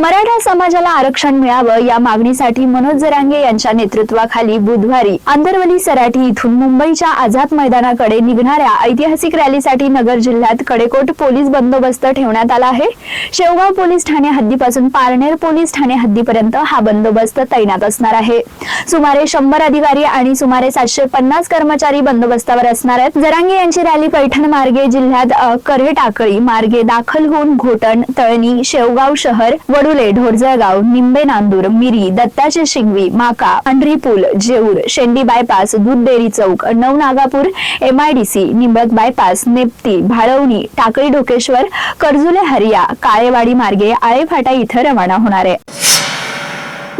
मराठा समाजाला आरक्षण मिळावं या मागणीसाठी मनोज जरांगे यांच्या नेतृत्वाखाली बुधवारी आंधरवली सराठी इथून मुंबईच्या आझाद मैदानाकडे निघणाऱ्या ऐतिहासिक रॅलीसाठी नगर जिल्ह्यात कडेकोट पोलीस बंदोबस्त ठेवण्यात आला आहे. शेवगाव पोलीस ठाणे हद्दीपासून पारनेर पोलीस ठाणे हद्दीपर्यंत हा बंदोबस्त तैनात असणार आहे. सुमारे शंभर अधिकारी आणि सुमारे सातशे पन्नास कर्मचारी बंदोबस्तावर असणार आहेत. जरांगे यांची रॅली पैठण मार्गे जिल्ह्यात अ, करे टाकळी मार्गे दाखल होऊन घोटण तळणी शेवगाव शहर वडू वारुले ढोरजळगाव निंबे नांदूर मिरी दत्ताचे शिंगवी माका अंढरी पूल जेऊर शेंडी बायपास दूध डेअरी चौक नवनागापूर एमआयडीसी निंबक बायपास नेप्ती भाळवणी टाकळी ढोकेश्वर कर्जुले हरिया काळेवाडी मार्गे आळेफाटा इथं रवाना होणार आहे.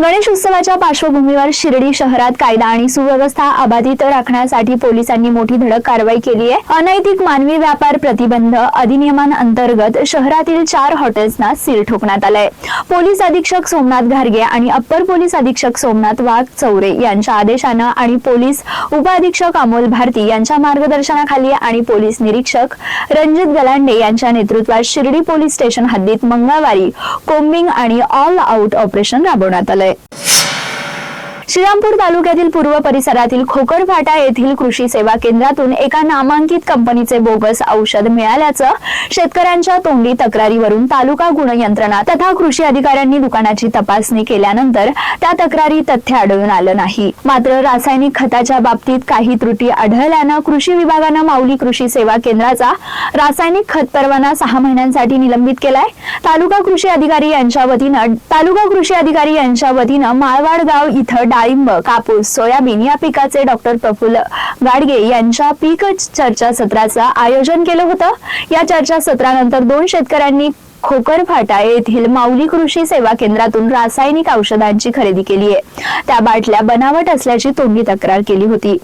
गणेश उत्सवाच्या पार्श्वभूमीवर शिर्डी शहरात कायदा आणि सुव्यवस्था अबाधित राखण्यासाठी पोलिसांनी मोठी धडक कारवाई केली आहे. अनैतिक मानवी व्यापार प्रतिबंध अधिनियमांतर्गत शहरातील चार हॉटेल्सना सील ठोकण्यात आलंय. पोलीस अधीक्षक सोमनाथ घारगे आणि अप्पर पोलीस अधीक्षक सोमनाथ वाघ चौरे यांच्या आदेशानं आणि पोलीस उपअधीक्षक अमोल भारती यांच्या मार्गदर्शनाखाली आणि पोलीस निरीक्षक रणजित गलांडे यांच्या नेतृत्वात शिर्डी पोलीस स्टेशन हद्दीत मंगळवारी कोम्बिंग आणि ऑल आउट ऑपरेशन राबवण्यात आलंय. bye. श्रीरामपूर तालुक्यातील पूर्व परिसरातील खोकरफाटा येथील कृषी सेवा केंद्रातून एका नामांकित कंपनीचे बोगस औषध मिळाल्याचं शेतकऱ्यांच्या तोंडी तक्रारीवरून तालुका गुण यंत्रणा तथा कृषी अधिकाऱ्यांनी दुकानाची तपासणी केल्यानंतर त्या तक्रारी तथ्य आढळून आलं नाही. मात्र रासायनिक खताच्या बाबतीत काही त्रुटी आढळल्यानं कृषी विभागानं माऊली कृषी सेवा केंद्राचा रासायनिक खत परवाना सहा महिन्यांसाठी निलंबित केलाय. तालुका कृषी अधिकारी यांच्या वतीनं तालुका कृषी अधिकारी यांच्या वतीनं माळवाड गाव इथं डाळिंब कापूस सोयाबीन या पिकाचे डॉक्टर प्रफुल्ल गाडगे यांच्या पीक चर्चा सत्राचं आयोजन केलं होतं. या चर्चा सत्रानंतर दोन शेतकऱ्यांनी खोकरफाटा येथील माऊली कृषी सेवा केंद्रातून रासायनिक औषधांची खरेदी केली आहे त्या बाटल्या बनावट असल्याची तोंडी तक्रार केली होती.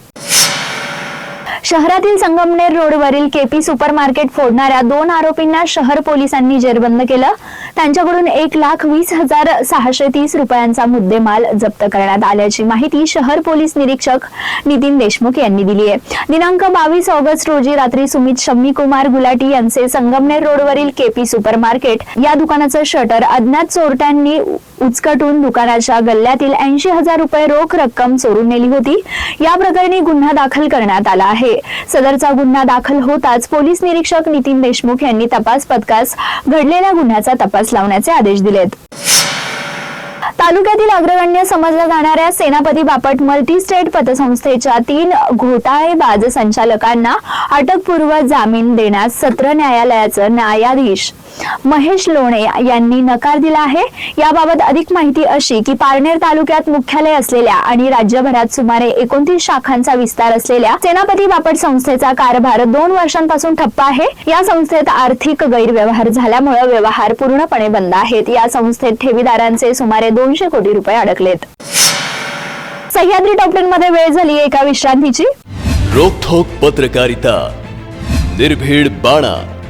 शहरातील संगमनेर रोडवरील केपी सुपर मार्केट फोडणाऱ्या दोन आरोपींना शहर पोलिसांनी जेरबंद केलं. त्यांच्याकडून एक लाख वीस हजार सहाशे तीस रुपयांचा मुद्देमाल जप्त करण्यात आल्याची माहिती शहर पोलीस निरीक्षक नितीन देशमुख यांनी दिली आहे. दिनांक बावीस ऑगस्ट रोजी रात्री सुमित शम्मी कुमार गुलाटी यांचे संगमनेर रोडवरील केपी सुपर मार्केट या दुकानाचं शटर अज्ञात चोरट्यांनी उचकटून दुकानाच्या गल्ल्यातील ऐंशी हजार रुपये रोख रक्कम चोरून नेली होती. या प्रकरणी गुन्हा दाखल करण्यात आला आहे. सदरचा गुन्हा दाखल होताच पोलीस निरीक्षक नितीन देशमुख यांनी तपास पथकास घडलेल्या गुन्ह्याचा तपास लावण्याचे आदेश दिलेत. तालुक्यातील अग्रगण्य समजल्या जाणाऱ्या सेनापती बापट मल्टी स्टेट पतसंस्थेच्या तीन घोटाळेबाज संचालकांना अटकपूर्व जामीन देण्यास सत्र न्यायालयाचं न्यायाधीश महेश लोणे यांनी नकार दिला आहे. याबाबत अधिक माहिती अशी की पारनेर तालुक्यात मुख्यालय असलेल्या आणि राज्यभरात सुमारे एकोणतीस शाखांचा विस्तार असलेल्या सेनापती बापट संस्थेचा कारभार दोन वर्षांपासून ठप्प आहे. या संस्थेत आर्थिक गैरव्यवहार झाल्यामुळे व्यवहार पूर्णपणे बंद आहेत. या संस्थेत ठेवीदारांचे सुमारे दोनशे कोटी रुपये अडकलेत. सह्याद्री टॉपलेनमध्ये वेळ झाली एका विश्रांतीची. रोखोक पत्रकारिता. निर्भीड बाणा.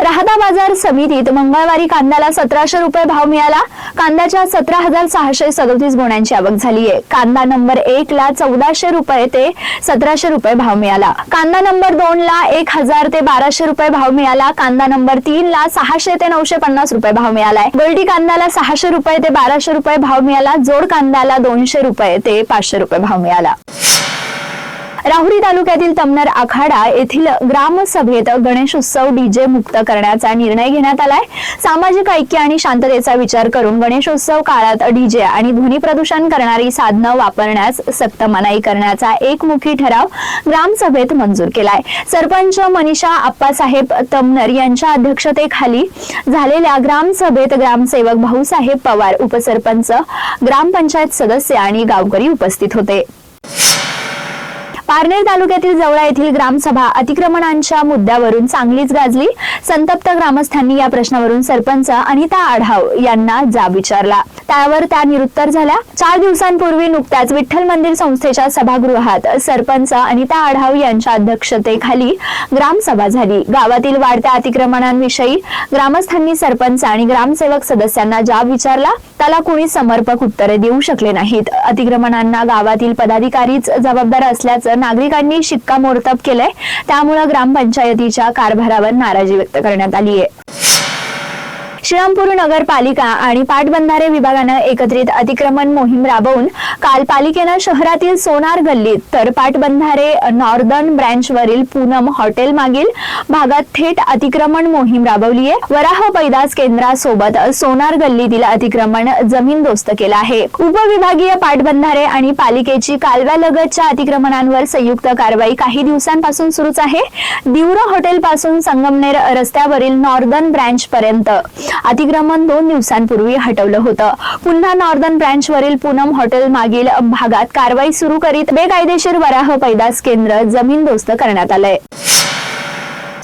राहता बाजार समितीत मंगळवारी कांद्याला सतराशे रुपये भाव मिळाला. कांद्याच्या सतरा हजार सहाशे सदोतीस गोण्यांची आवक झाली आहे. कांदा नंबर एक ला चौदाशे रुपये ते सतराशे रुपये भाव मिळाला. कांदा नंबर दोन ला एक हजार ते बाराशे रुपये भाव मिळाला. कांदा नंबर तीन ला सहाशे ते नऊशे पन्नास रुपये भाव मिळालाय गोल्डी कांद्याला सहाशे रुपये ते बाराशे रुपये भाव मिळाला. जोड कांद्याला दोनशे रुपये ते पाचशे रुपये भाव मिळाला. राहुरी तालुक्यातील तमनर आखाडा येथील ग्रामसभेत गणेशोत्सव डीजे मुक्त करण्याचा निर्णय घेण्यात आलाय. सामाजिक ऐक्य आणि शांततेचा विचार करून गणेशोत्सव काळात डीजे आणि ध्वनी प्रदूषण करणारी साधनं वापरण्यास सक्त मनाई करण्याचा एकमुखी ठराव ग्रामसभेत मंजूर केलाय. सरपंच मनीषा आप्पासाहेब तमनर यांच्या अध्यक्षतेखाली झालेल्या ग्रामसभेत ग्रामसेवक भाऊसाहेब पवार उपसरपंच ग्रामपंचायत सदस्य आणि गावकरी उपस्थित होते. पारनेर तालुक्यातील जवळा येथील ग्रामसभा अतिक्रमणांच्या मुद्द्यावरून चांगलीच गाजली. संतप्त ग्रामस्थांनी या प्रश्नावरून सरपंच अनिता आढाव यांना जाब विचारला. त्यावर त्या निरुत्तर झाल्या. चार दिवसांपूर्वी नुकत्याच विठ्ठल मंदिर संस्थेच्या सभागृहात सरपंच अनिता आढाव यांच्या अध्यक्षतेखाली ग्रामसभा झाली. गावातील वाढत्या अतिक्रमणांविषयी ग्रामस्थांनी सरपंच आणि ग्रामसेवक सदस्यांना जाब विचारला. त्याला कोणी समर्पक उत्तरे देऊ शकले नाहीत. अतिक्रमणांना गावातील पदाधिकारीच जबाबदार असल्याचं नागरिकांनी शिक्कामोर्तब केलंय. त्यामुळे ग्रामपंचायतीच्या कारभारावर नाराजी व्यक्त करण्यात आली आहे श्रीरामपूर नगरपालिका आणि पाटबंधारे विभागानं एकत्रित अतिक्रमण मोहीम राबवून काल पालिकेनं शहरातील सोनार गल्लीत तर पाटबंधारे नॉर्दर्न ब्रँचवरील पूनम हॉटेल मागील भागात थेट अतिक्रमण मोहीम राबवली आहे. वराह पैदास केंद्रासोबत सोनार गल्लीतील अतिक्रमण जमीनदोस्त केलं आहे. उपविभागीय पाटबंधारे आणि पालिकेची कालव्यालगतच्या अतिक्रमणांवर संयुक्त कारवाई काही दिवसांपासून सुरूच आहे. दिवरा हॉटेल पासून संगमनेर रस्त्यावरील नॉर्दर्न ब्रँच पर्यंत अतिक्रमण दोन दिवसांपूर्वी हटवलं होतं. पुन्हा नॉर्दर्न ब्रँच वरील पूनम हॉटेल मागील भागात कारवाई सुरू करीत बेकायदेशीर वराह पैदास केंद्र जमीनदोस्त करण्यात आलंय.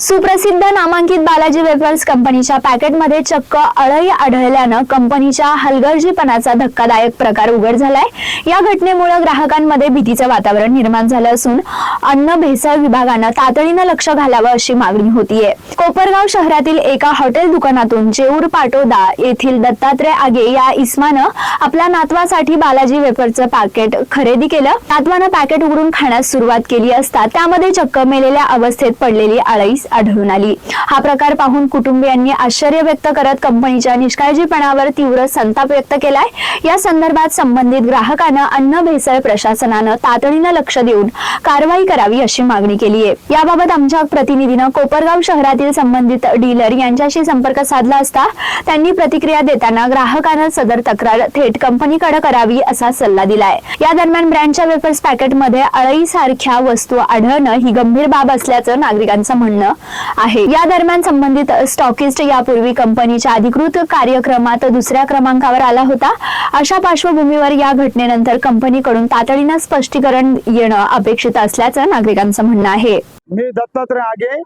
सुप्रसिद्ध नामांकित बालाजी वेफर्स कंपनीच्या पॅकेटमध्ये चक्क अळई आढळल्यानं कंपनीच्या हलगर्जीपणाचा धक्कादायक प्रकार उघड झालाय. या घटनेमुळे ग्राहकांमध्ये भीतीचं वातावरण निर्माण झालं असून अन्न भेसळ विभागानं तातडीनं लक्ष घालावं अशी मागणी होतीये. कोपरगाव शहरातील एका हॉटेल दुकानातून जेऊर पाटोदा येथील दत्तात्रय आगे या इस्मानं आपल्या नातवासाठी बालाजी वेफरचं पॅकेट खरेदी केलं. नातवानं पॅकेट उघडून खाण्यास सुरुवात केली असता त्यामध्ये चक्क मेलेल्या अवस्थेत पडलेली आळईस आढळून आली. हा प्रकार पाहून कुटुंबियांनी आश्चर्य व्यक्त करत कंपनीच्या निष्काळजीपणावर तीव्र संताप व्यक्त केलाय. या संदर्भात संबंधित ग्राहकानं अन्न भेसळ प्रशासनानं तातडीनं लक्ष देऊन कारवाई करावी अशी मागणी केली आहे. याबाबत आमच्या प्रतिनिधीनं कोपरगाव शहरातील संबंधित डीलर यांच्याशी संपर्क साधला असता त्यांनी प्रतिक्रिया देताना ग्राहकांना सदर तक्रार थेट कंपनीकडे करावी असा सल्ला दिलाय. या दरम्यान ब्रँडच्या वेफर्स पॅकेटमध्ये अळई सारख्या वस्तू आढळणं ही गंभीर बाब असल्याचं नागरिकांचं म्हणणं आहे. या दरम्यान संबंधित स्टॉकिस्ट यापूर्वी कंपनीच्या अधिकृत कार्यक्रमात दुसऱ्या क्रमांकावर आला होता. अशा पार्श्वभूमीवर या घटनेनंतर कंपनीकडून तातडीनं स्पष्टीकरण येणं अपेक्षित असल्याचं नागरिकांचं म्हणणं आहे. मी दत्तात्रय आगे.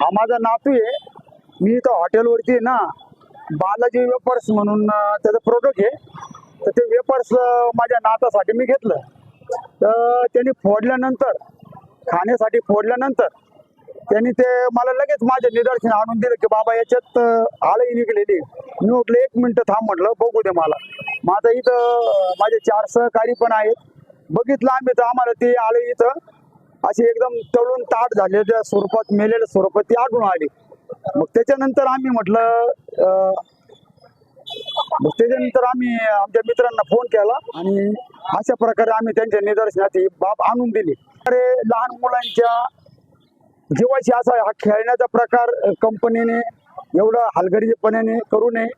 हा माझा नातू आहे. मी इथं हॉटेलवरती ना बालाजी वेपर्स म्हणून त्याचं प्रोडक्ट आहे. तर ते वेपर्स माझ्या नातासाठी मी घेतलं. तर त्यांनी फोडल्यानंतर खाण्यासाठी फोडल्यानंतर त्यांनी ते मला लगेच माझे निदर्शन आणून दिलं की बाबा याच्यात आळही निघलेली मी म्हटलं एक मिनिटं थांब म्हटलं बघू दे मला. माझं इथं माझे चार सहकारी पण आहेत. बघितलं आम्ही तर आम्हाला ते आळे इथं अशी एकदम तळून ताट झालेल्या स्वरूपात मेलेल्या स्वरूपात ती आढळून आली. मग त्याच्यानंतर आम्ही म्हटलं अं, मग त्याच्यानंतर आम्ही आमच्या मित्रांना फोन केला आणि अशा प्रकारे आम्ही त्यांच्या निदर्शनात ही बाब आणून दिली. अरे लहान मुलांच्या जीवाशी असा हा खेळण्याचा प्रकार कंपनीने एवढं हलगर्जीपणाने करू नये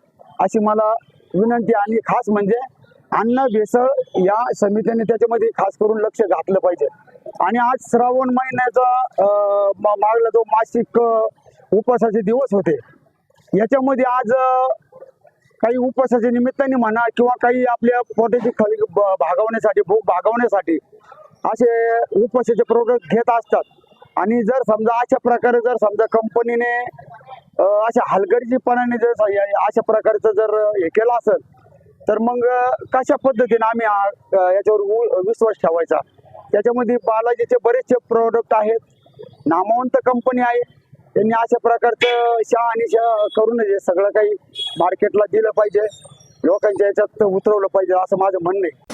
अशी मला विनंती आणि खास म्हणजे अन्न भेसळ या समितीने त्याच्यामध्ये खास करून लक्ष घातलं पाहिजे. आणि आज श्रावण महिन्याचा मा- मागला जो मासिक उपवासाचे दिवस होते याच्यामध्ये आज काही उपवासाच्या निमित्ताने म्हणा किंवा काही आपल्या पोटाची खाली ब- भागवण्यासाठी भूक भागवण्यासाठी असे उपवासाचे प्रोडक्ट घेत असतात. आणि जर समजा अशा प्रकारे जर समजा कंपनीने अशा हलगर्जीपणाने जर अशा प्रकारचं जर हे केलं असेल तर मग कशा पद्धतीने आम्ही याच्यावर विश्वास ठेवायचा? त्याच्यामध्ये बालाजीचे बरेचसे प्रोडक्ट आहेत. नामवंत कंपनी आहे. त्यांनी अशा प्रकारचं शहा आणि शहा करून हे सगळं काही मार्केटला दिलं पाहिजे. लोकांच्या याच्यात उतरवलं पाहिजे असं माझं म्हणणं आहे.